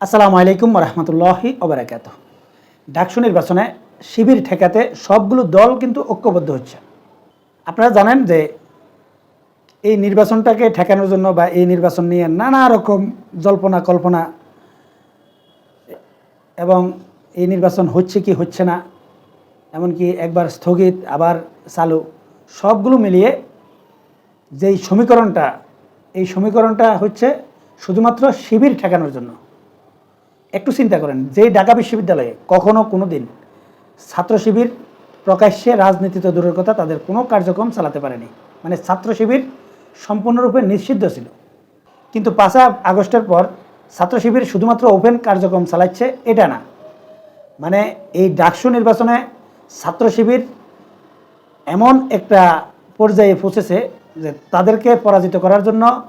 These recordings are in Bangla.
আসসালামু আলাইকুম রহমতুল্লাহি ওবরাকাত ডাকসু নির্বাচনে শিবির ঠেকাতে সবগুলো দল কিন্তু ঐক্যবদ্ধ হচ্ছে। আপনারা জানেন যে এই নির্বাচনটাকে ঠেকানোর জন্য বা এই নির্বাচন নিয়ে নানা রকম জল্পনা, কল্পনা এবং এই নির্বাচন হচ্ছে কি হচ্ছে না, এমনকি একবার স্থগিত, আবার চালু, সবগুলো মিলিয়ে যেই সমীকরণটা, এই সমীকরণটা হচ্ছে শুধুমাত্র শিবির ঠেকানোর জন্য। একটু চিন্তা করেন যে ঢাকা বিশ্ববিদ্যালয়ে কখনো কোনো দিন ছাত্র শিবির প্রকাশ্যে রাজনীতি তো দূরের কথা, তাদের কোনো কার্যক্রম চালাতে পারেনি। মানে ছাত্র শিবির সম্পূর্ণরূপে নিষিদ্ধ ছিল। কিন্তু পাঁচা আগস্টের পর ছাত্র শিবির শুধুমাত্র ওপেন কার্যক্রম চালাচ্ছে এটা না। মানে এই ডাকসু নির্বাচনে ছাত্র শিবির এমন একটা পর্যায়ে পৌঁছেছে যে তাদেরকে পরাজিত করার জন্য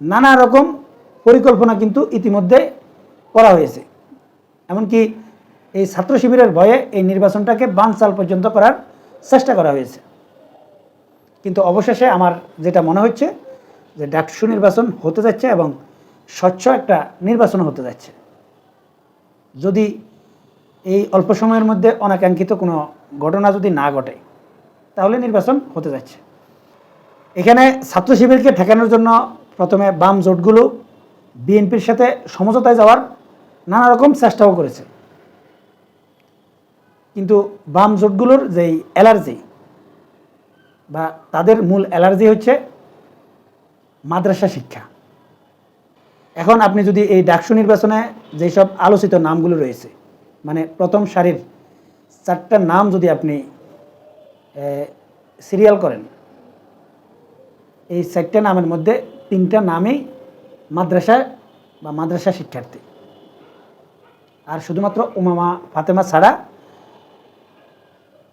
নানা রকম পরিকল্পনা কিন্তু ইতিমধ্যে করা হয়েছে। এমনকি এই ছাত্র শিবিরের ভয়ে এই নির্বাচনটাকে বানচাল পর্যন্ত করার চেষ্টা করা হয়েছে। কিন্তু অবশেষে আমার যেটা মনে হচ্ছে যে ডাকসু নির্বাচন হতে যাচ্ছে এবং স্বচ্ছ একটা নির্বাচন হতে যাচ্ছে। যদি এই অল্প সময়ের মধ্যে অনাকাঙ্ক্ষিত কোনো ঘটনা যদি না ঘটে, তাহলে নির্বাচন হতে যাচ্ছে। এখানে ছাত্র শিবিরকে ঠেকানোর জন্য প্রথমে বাম জোটগুলো বিএনপির সাথে সমঝোতায় যাওয়ার নানা রকম চেষ্টাও করেছে। কিন্তু বাম জোটগুলোর যেই অ্যালার্জি বা তাদের মূল অ্যালার্জি হচ্ছে মাদ্রাসা শিক্ষা। এখন আপনি যদি এই ডাকসু নির্বাচনে যেসব আলোচিত নামগুলো রয়েছে মানে প্রথম সারির চারটা নাম যদি আপনি সিরিয়াল করেন, এই চারটা নামের মধ্যে তিনটা নামেই মাদ্রাসা বা মাদ্রাসা শিক্ষার্থী। আর শুধুমাত্র উমামা ফাতেমা ছাড়া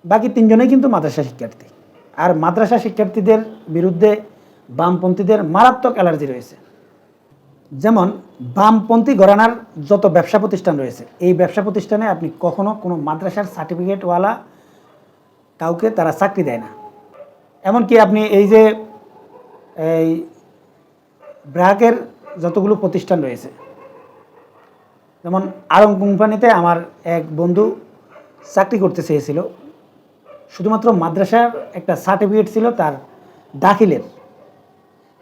বাকি তিনজনেই কিন্তু মাদ্রাসা শিক্ষার্থী। আর মাদ্রাসা শিক্ষার্থীদের বিরুদ্ধে বামপন্থীদের মারাত্মক অ্যালার্জি রয়েছে। যেমন, বামপন্থী ঘরানার যত ব্যবসা প্রতিষ্ঠান রয়েছে, এই ব্যবসা প্রতিষ্ঠানে আপনি কখনো কোনো মাদ্রাসার সার্টিফিকেটওয়ালা কাউকে তারা চাকরি দেয় না। এমনকি আপনি এই যে এই ব্র্যাকের যতগুলো প্রতিষ্ঠান রয়েছে যেমন আরং কোম্পানিতে আমার এক বন্ধু চাকরি করতে চেয়েছিল। শুধুমাত্র মাদ্রাসার একটা সার্টিফিকেট ছিল তার দাখিলের।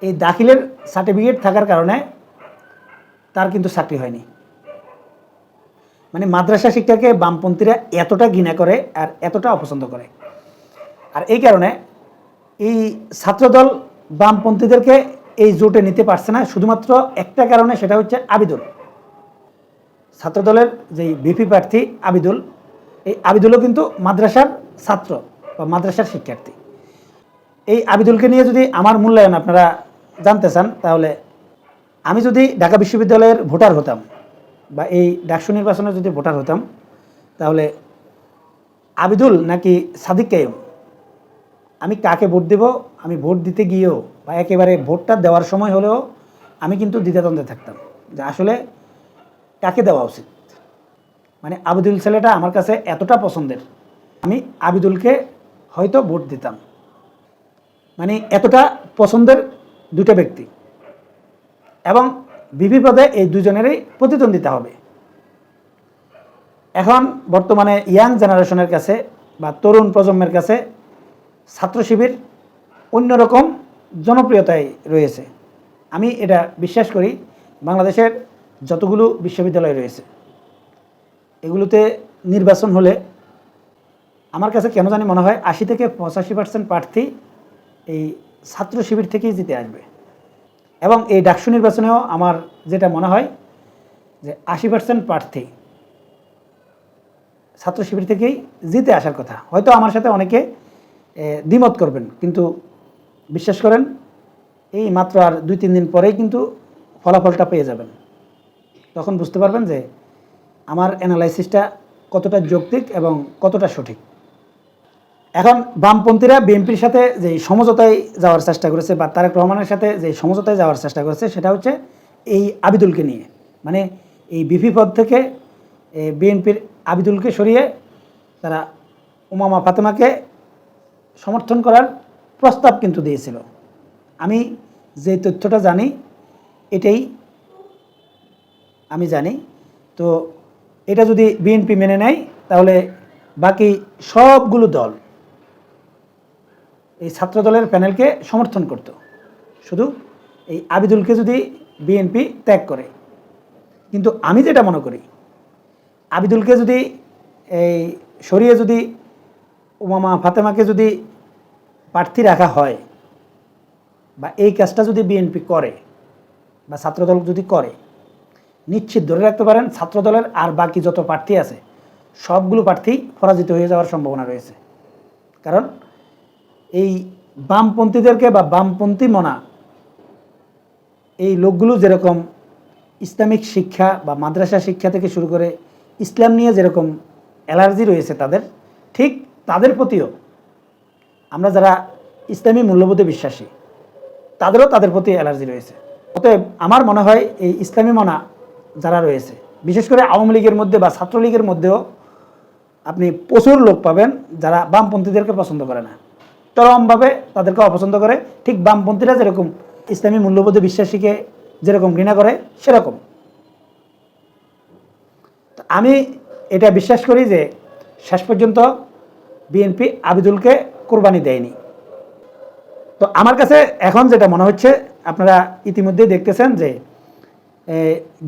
এই দাখিলের সার্টিফিকেট থাকার কারণে তার কিন্তু চাকরি হয়নি। মানে মাদ্রাসা শিক্ষাকে বামপন্থীরা এতটা ঘৃণা করে আর এতটা অপছন্দ করে। আর এই কারণে এই ছাত্রদল বামপন্থীদেরকে এই জোটে নিতে পারছে না। শুধুমাত্র একটা কারণে সেটা হচ্ছে আবিদুল ছাত্রদলের যেই বিপি প্রার্থী আবিদুল, এই আবিদুলও কিন্তু মাদ্রাসার ছাত্র বা মাদ্রাসার শিক্ষার্থী। এই আবিদুলকে নিয়ে যদি আমার মূল্যায়ন আপনারা জানতে চান, তাহলে আমি যদি ঢাকা বিশ্ববিদ্যালয়ের ভোটার হতাম বা এই ডাকসু নির্বাচনে যদি ভোটার হতাম, তাহলে আবিদুল নাকি সাদিক কাইম আমি কাকে ভোট দেব? আমি ভোট দিতে গিয়েও বা একেবারে ভোটটা দেওয়ার সময় হলেও আমি কিন্তু দ্বিধাদ্বন্দ্বে থাকতাম। যে আসলে কাকে দেওয়া উচিত? মানে আবিদুল ছেলেটা আমার কাছে এতটা পছন্দের, আমি আবিদুলকে হয়তো ভোট দিতাম। মানে এতটা পছন্দের দুটো ব্যক্তি। এবং বিপি পদে এই দুজনেরই প্রতিদ্বন্দ্বিতা হবে। এখন বর্তমানে ইয়াং জেনারেশনের কাছে বা তরুণ প্রজন্মের কাছে ছাত্র শিবির অন্যরকম জনপ্রিয়তায় রয়েছে। আমি এটা বিশ্বাস করি, বাংলাদেশের যতগুলো বিশ্ববিদ্যালয় রয়েছে, এগুলোতে নির্বাচন হলে আমার কাছে কেন জানি মনে হয় আশি থেকে পঁচাশি পার্সেন্ট প্রার্থী এই ছাত্র শিবির থেকেই জিতে আসবে। এবং এই ডাকসু নির্বাচনেও আমার যেটা মনে হয় যে আশি পার্সেন্ট প্রার্থী ছাত্র শিবির থেকেই জিতে আসার কথা। হয়তো আমার সাথে অনেকে দ্বিমত করবেন, কিন্তু বিশ্বাস করেন, এই মাত্র আর দুই তিন দিন পরেই কিন্তু ফলাফলটা পেয়ে যাবেন। তখন বুঝতে পারবেন যে আমার অ্যানালাইসিসটা কতটা যৌক্তিক এবং কতটা সঠিক। এখন বামপন্থীরা বিএনপির সাথে যে সমঝোতায় যাওয়ার চেষ্টা করেছে বা তারেক রহমানের সাথে যে সমঝোতায় যাওয়ার চেষ্টা করেছে, সেটা হচ্ছে এই আবিদুলকে নিয়ে। মানে এই বিপি পদ থেকে বিএনপির আবিদুলকে সরিয়ে তারা উমামা ফাতেমাকে সমর্থন করার প্রস্তাব কিন্তু দিয়েছিল। আমি যে তথ্যটা জানি, এটাই আমি জানি। তো এটা যদি বিএনপি মেনে নেয়, তাহলে বাকি সবগুলো দল এই ছাত্র দলের প্যানেলকে সমর্থন করত। শুধু এই আবিদুলকে যদি বিএনপি ত্যাগ করে। কিন্তু আমি যেটা মনে করি, আবিদুলকে যদি এই সরিয়ে যদি ওমামা ফাতেমাকে যদি প্রার্থী রাখা হয়, বা এই কাজটা যদি বিএনপি করে, বা ছাত্রদল যদি করে নিশ্চিত ধরে রাখতে পারেন ছাত্রদলের আর বাকি যত প্রার্থী আছে, সবগুলো প্রার্থী পরাজিত হয়ে যাওয়ার সম্ভাবনা রয়েছে। কারণ এই বামপন্থীদেরকে বা বামপন্থী মনা, এই লোকগুলো যেরকম ইসলামিক শিক্ষা বা মাদ্রাসা শিক্ষা থেকে শুরু করে ইসলাম নিয়ে যেরকম অ্যালার্জি রয়েছে তাদের, ঠিক তাদের প্রতিও আমরা যারা ইসলামী মূল্যবোধে বিশ্বাসী, তাদেরও তাদের প্রতি অ্যালার্জি রয়েছে। অতএব আমার মনে হয় এই ইসলামী মনা যারা রয়েছে, বিশেষ করে আওয়ামী লীগের মধ্যে বা ছাত্রলীগের মধ্যেও আপনি প্রচুর লোক পাবেন যারা বামপন্থীদেরকে পছন্দ করে না। চরমভাবে তাদেরকে অপছন্দ করে, ঠিক বামপন্থীরা যেরকম ইসলামী মূল্যবোধে বিশ্বাসীকে যেরকম ঘৃণা করে, সেরকম। আমি এটা বিশ্বাস করি যে শেষ পর্যন্ত বিএনপি আবিদুলকে কোরবানি দেয়নি। তো আমার কাছে এখন যেটা মনে হচ্ছে, আপনারা ইতিমধ্যেই দেখতেছেন যে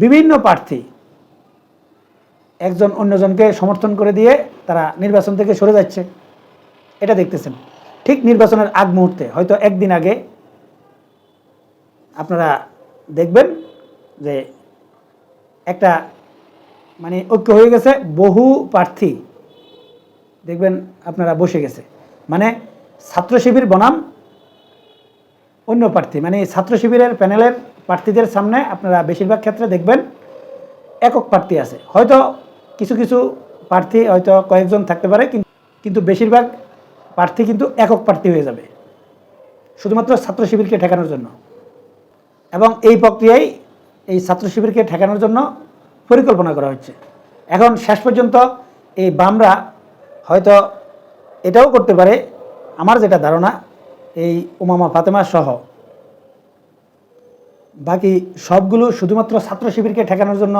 বিভিন্ন প্রার্থী একজন অন্যজনকে সমর্থন করে দিয়ে তারা নির্বাচন থেকে সরে যাচ্ছে। এটা দেখতেছেন। ঠিক নির্বাচনের আগ মুহূর্তে, হয়তো একদিন আগে আপনারা দেখবেন যে একটা মানে ঐক্য হয়ে গেছে, বহু প্রার্থী দেখবেন আপনারা বসে গেছে। মানে ছাত্র শিবির বনাম অন্য প্রার্থী মানে ছাত্র শিবিরের প্যানেলের প্রার্থীদের সামনে আপনারা বেশিরভাগ ক্ষেত্রে দেখবেন একক প্রার্থী আছে। হয়তো কিছু কিছু প্রার্থী হয়তো কয়েকজন থাকতে পারে কিন্তু বেশিরভাগ প্রার্থী কিন্তু একক প্রার্থী হয়ে যাবে, শুধুমাত্র ছাত্র শিবিরকে ঠেকানোর জন্য। এবং এই প্রক্রিয়ায় এই ছাত্র শিবিরকে ঠেকানোর জন্য পরিকল্পনা করা হচ্ছে। এখন শেষ পর্যন্ত এই বামরা হয়তো এটাও করতে পারে। আমার যেটা ধারণা এই উমামা ফাতেমা সহ। বাকি সবগুলো শুধুমাত্র ছাত্র শিবিরকে ঠেকানোর জন্য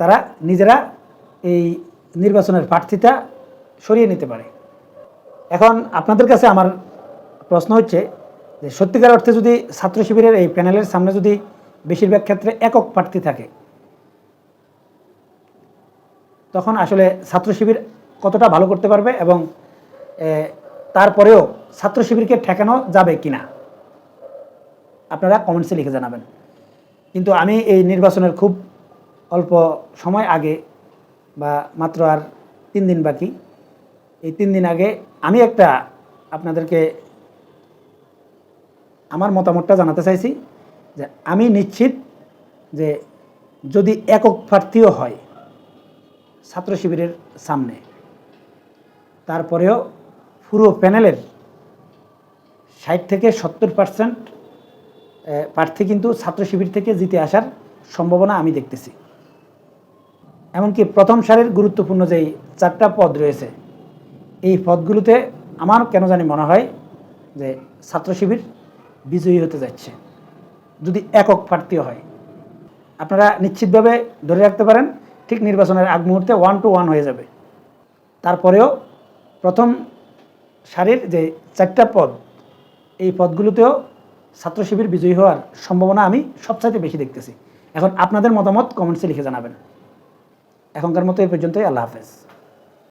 তারা নিজেরা এই নির্বাচনের প্রার্থীতা সরিয়ে নিতে পারে। এখন আপনাদের কাছে আমার প্রশ্ন হচ্ছে যে সত্যিকার অর্থে যদি ছাত্র শিবিরের এই প্যানেলের সামনে যদি বেশিরভাগ ক্ষেত্রে একক প্রার্থী থাকে, তখন আসলে ছাত্র শিবির কতটা ভালো করতে পারবে এবং তারপরেও ছাত্র শিবিরকে ঠেকানো যাবে কিনা? আপনারা কমেন্টসে লিখে জানাবেন। কিন্তু আমি এই নির্বাচনের খুব অল্প সময় আগে বা মাত্র আর তিন দিন বাকি, এই তিন দিন আগে আমি একটা আপনাদেরকে আমার মতামতটা জানাতে চাইছি যে আমি নিশ্চিত যে যদি একক প্রার্থীও হয় ছাত্র শিবিরের সামনে, তারপরেও পুরো প্যানেলের ষাট থেকে সত্তর পার্সেন্ট প্রার্থী কিন্তু ছাত্র শিবির থেকে জিতে আসার সম্ভাবনা আমি দেখতেছি। এমনকি প্রথম সারির গুরুত্বপূর্ণ যেই চারটা পদ রয়েছে, এই পদগুলোতে আমার কেন জানি মনে হয় যে ছাত্র শিবির বিজয়ী হতে যাচ্ছে, যদি একক প্রার্থীও হয়। আপনারা নিশ্চিতভাবে ধরে রাখতে পারেন, ঠিক নির্বাচনের আগ মুহূর্তে ওয়ান টু ওয়ান হয়ে যাবে। তারপরেও প্রথম সারির যে চারটা পদ এই পদগুলোতেও ছাত্র শিবির বিজয়ী হওয়ার সম্ভাবনা আমি সবচাইতে বেশি দেখতেছি। এখন আপনাদের মতামত কমেন্টসে লিখে জানাবেন। এখনকার মতো এই পর্যন্তই, আল্লাহ হাফেজ।